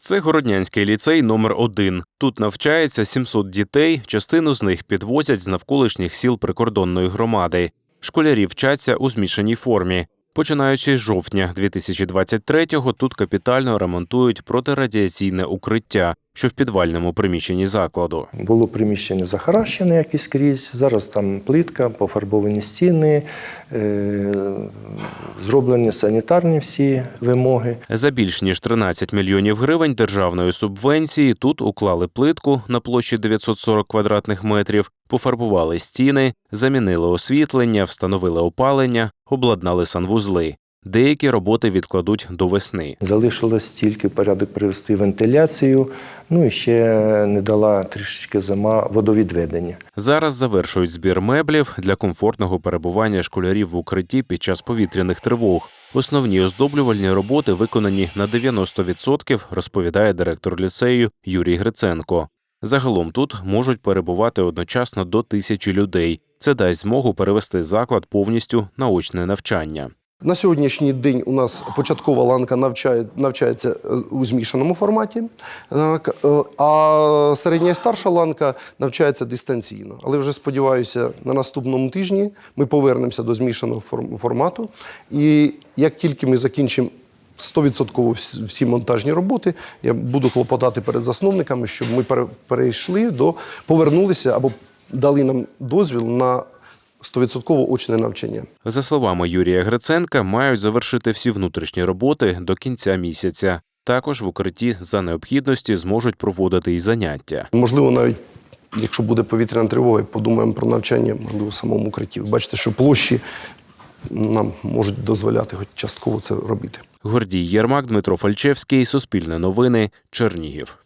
Це Городнянський ліцей номер 1 Тут навчається 700 дітей, частину з них підвозять з навколишніх сіл прикордонної громади. Школярі вчаться у змішаній формі. Починаючи з жовтня 2023-го тут капітально ремонтують протирадіаційне укриття, що в підвальному приміщенні закладу. Було приміщення захаращене якесь скрізь. Зараз там плитка, пофарбовані стіни, е, зроблені санітарні всі вимоги. За більш ніж 13 мільйонів гривень державної субвенції тут уклали плитку на площі 940 квадратних метрів, пофарбували стіни, замінили освітлення, встановили опалення, обладнали санвузли. Деякі роботи відкладуть до весни. Залишилось тільки порядок привести вентиляцію, ну і ще не дала трішечки зима водовідведення. Зараз завершують збір меблів для комфортного перебування школярів в укритті під час повітряних тривог. Основні оздоблювальні роботи виконані на 90%, розповідає директор ліцею Юрій Гриценко. Загалом тут можуть перебувати одночасно до тисячі людей. Це дасть змогу перевести заклад повністю на очне навчання. На сьогоднішній день у нас початкова ланка навчає, навчається е, у змішаному форматі, е, а середня і старша ланка навчається дистанційно. Але вже сподіваюся, на наступному тижні ми повернемося до змішаного формату. І як тільки ми закінчимо 100% всі монтажні роботи, я буду клопотати перед засновниками, щоб ми перейшли до повернулися або дали нам дозвіл на 100% очне навчання. За словами Юрія Гриценка, мають завершити всі внутрішні роботи до кінця місяця. Також в укритті за необхідності зможуть проводити і заняття. Можливо, навіть якщо буде повітряна тривога, подумаємо про навчання, можливо, в самому укритті. Бачите, що площі нам можуть дозволяти хоч частково це робити. Гордій Єрмак, Дмитро Фальчевський, Суспільне новини, Чернігів.